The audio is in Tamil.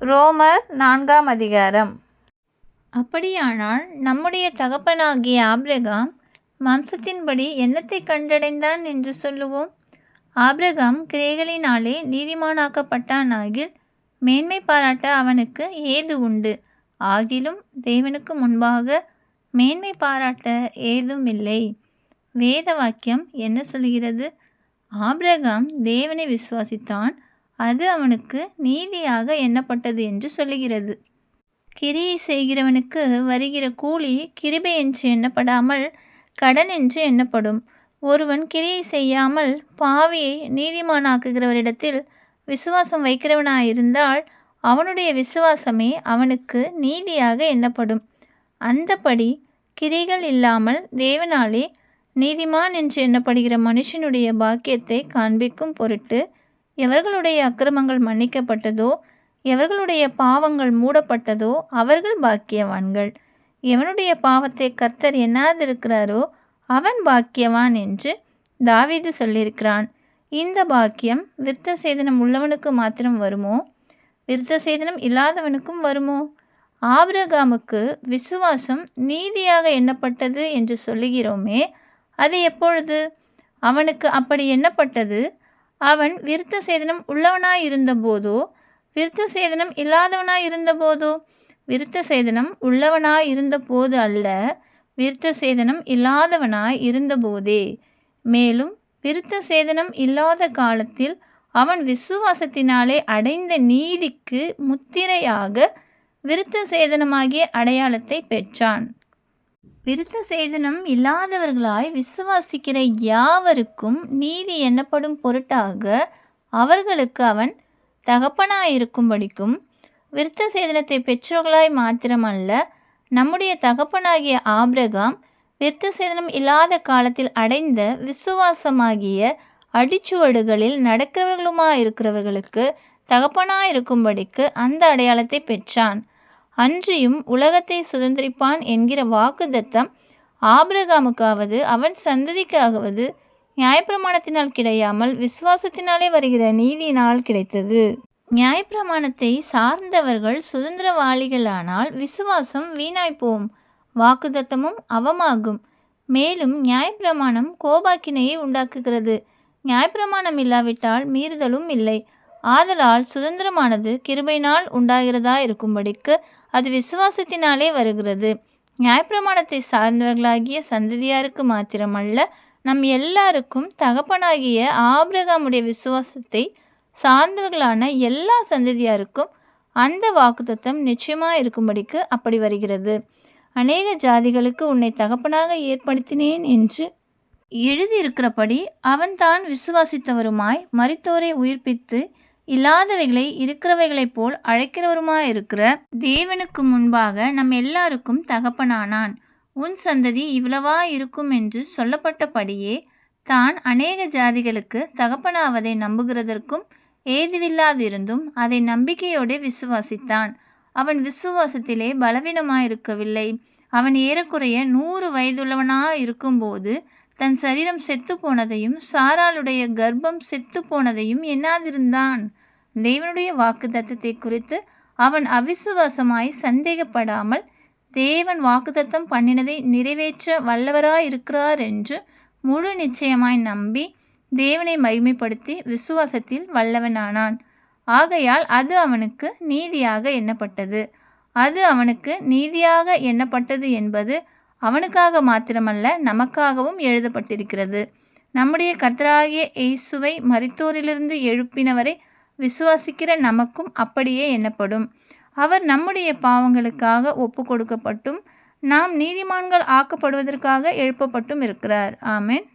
ரோமர் நான்காம் அதிகாரம். அப்படியானால் நம்முடைய தகப்பனாகிய ஆப்ரகாம் மாம்சத்தின்படி என்னத்தை கண்டடைந்தான் என்று சொல்லுவோம். ஆப்ரகாம் கிரேகளினாலே நீதிமானாக்கப்பட்டானாகில் மேன்மை பாராட்ட அவனுக்கு ஏது உண்டு? ஆகிலும் தேவனுக்கு முன்பாக மேன்மை பாராட்ட ஏதுமில்லை. வேத வாக்கியம் என்ன சொல்கிறது? ஆப்ரகாம் தேவனை விசுவாசித்தான் அது அவனுக்கு நீதியாக எண்ணப்பட்டது என்று சொல்லுகிறது. கிரியை செய்கிறவனுக்கு வருகிற கூலி கிருபை என்று எண்ணப்படாமல் கடன் என்று எண்ணப்படும். ஒருவன் கிரியை செய்யாமல் பாவியை நீதிமானாக்குகிறவரிடத்தில் விசுவாசம் வைக்கிறவனாயிருந்தால் அவனுடைய விசுவாசமே அவனுக்கு நீதியாக எண்ணப்படும். அந்தபடி கிரிகள் இல்லாமல் தேவனாலே நீதிமான் என்று எண்ணப்படுகிற மனுஷனுடைய பாக்கியத்தை காண்பிக்கும் பொருட்டு எவர்களுடைய அக்கிரமங்கள் மன்னிக்கப்பட்டதோ எவர்களுடைய பாவங்கள் மூடப்பட்டதோ அவர்கள் பாக்கியவான்கள். எவனுடைய பாவத்தை கர்த்தர் எண்ணாதிருக்கிறாரோ அவன் பாக்கியவான் என்று தாவீது சொல்லியிருக்கிறான். இந்த பாக்கியம் விருத்த சேதனம் உள்ளவனுக்கு மாத்திரம் வருமோ? விருத்த சேதனம் இல்லாதவனுக்கும் வருமோ? ஆபிரகாமுக்கு விசுவாசம் நீதியாக எண்ணப்பட்டது என்று சொல்லுகிறோமே அது எப்பொழுது? அவனுக்கு அப்படி எண்ணப்பட்டது? அவன் விருத்த சேதனம் உள்ளவனாய் இருந்தபோதோ விருத்த சேதனம் இல்லாதவனாய் இருந்தபோதோ விருத்த சேதனம் உள்ளவனாய் இருந்தபோது அல்ல விருத்த சேதனம் இல்லாதவனாய் இருந்தபோதே மேலும் விருத்த சேதனம் இல்லாத காலத்தில் அவன் விசுவாசத்தினாலே அடைந்த நீதிக்கு முத்திரையாக விருத்த சேதனமாகிய அடையாளத்தை பெற்றான். விருத்த சேதனம் இல்லாதவர்களாய் விசுவாசிக்கிற யாவருக்கும் நீதி எண்ணப்படும் பொருட்டாக அவர்களுக்கு அவன் தகப்பனாயிருக்கும்படிக்கும் விருத்த சேதனத்தை பெற்றவர்களாய் மாத்திரமல்ல நம்முடைய தகப்பனாகிய ஆபிரகாம் விருத்த சேதனம் இல்லாத காலத்தில் அடைந்த விசுவாசமாகிய அடிச்சுவடுகளில் நடக்கிறவர்களுமாயிருக்கிறவர்களுக்கு தகப்பனாயிருக்கும்படிக்கு அந்த அடையாளத்தை பெற்றான். அன்றியும் உலகத்தை சுதந்திரிப்பான் என்கிற வாக்குதத்தம் ஆபிரகாமுக்காவது அவன் சந்ததிக்காகவது நியாயப்பிரமாணத்தினால் கிடையாமல் விசுவாசத்தினாலே வருகிற நீதியினால் கிடைத்தது. நியாயப்பிரமாணத்தை சார்ந்தவர்கள் சுதந்திரவாளிகளானால் விசுவாசம் வீணாய்ப்போம். வாக்குதத்தமும் அவமாகும். மேலும் நியாயப்பிரமாணம் கோபாக்கினையை உண்டாக்குகிறது. நியாயப்பிரமாணம் இல்லாவிட்டால் மீறுதலும் இல்லை. ஆதலால் சுதந்திரமானது கிருபையினால் உண்டாகிறதா இருக்கும்படிக்கு அது விசுவாசத்தினாலே வருகிறது. நியாயப்பிரமாணத்தை சார்ந்தவர்களாகிய சந்ததியாருக்கு மாத்திரமல்ல நம் எல்லாருக்கும் தகப்பனாகிய ஆபிரகாமுடைய விசுவாசத்தை சார்ந்தவர்களான எல்லா சந்ததியாருக்கும் அந்த வாக்குத்தத்தம் நிச்சயமாக இருக்கும்படிக்கு அப்படி வருகிறது. அநேக ஜாதிகளுக்கு உன்னை தகப்பனாக ஏற்படுத்தினேன் என்று எழுதியிருக்கிறபடி அவன்தான் விசுவாசித்தவருமாய் மரித்தோரை உயிர்ப்பித்து இல்லாதவைகளை இருக்கிறவைகளைப் போல் அழைக்கிறவருமாயிருக்கிற தேவனுக்கு முன்பாக நம் எல்லாருக்கும் தகப்பனானான். உன் சந்ததி இவ்வளவா இருக்கும் என்று சொல்லப்பட்டபடியே தான் அநேக ஜாதிகளுக்கு தகப்பனாவதை நம்புகிறதற்கும் ஏதுவில்லாதிருந்தும் அதை நம்பிக்கையோடு விசுவாசித்தான். அவன் விசுவாசத்திலே பலவீனமாயிருக்கவில்லை. அவன் ஏறக்குறைய நூறு வயதுள்ளவனா இருக்கும்போது தன் சரீரம் செத்து போனதையும் சாராளுடைய கர்ப்பம் செத்து போனதையும் எண்ணாதிருந்தான். தேவனுடைய வாக்கு தத்தத்தை குறித்து அவன் அவிசுவாசமாய் சந்தேகப்படாமல் தேவன் வாக்குத்தத்தம் பண்ணினதை நிறைவேற்ற வல்லவராயிருக்கிறார் என்று முழு நிச்சயமாய் நம்பி தேவனை மகிமைப்படுத்தி விசுவாசத்தில் வல்லவனானான். ஆகையால் அது அவனுக்கு நீதியாக எண்ணப்பட்டது. அது அவனுக்கு நீதியாக எண்ணப்பட்டது என்பது அவனுக்காக மாத்திரமல்ல நமக்காகவும் எழுதப்பட்டிருக்கிறது. நம்முடைய கர்த்தராகிய இயேசுவை மரித்தோரிலிருந்து எழுப்பினவரை விசுவாசிக்கிற நமக்கும் அப்படியே எண்ணப்படும். அவர் நம்முடைய பாவங்களுக்காக ஒப்பு கொடுக்கப்பட்டும் நாம் நீதிமான்கள் ஆக்கப்படுவதற்காக எழுப்பப்பட்டும் இருக்கிறார். ஆமேன்.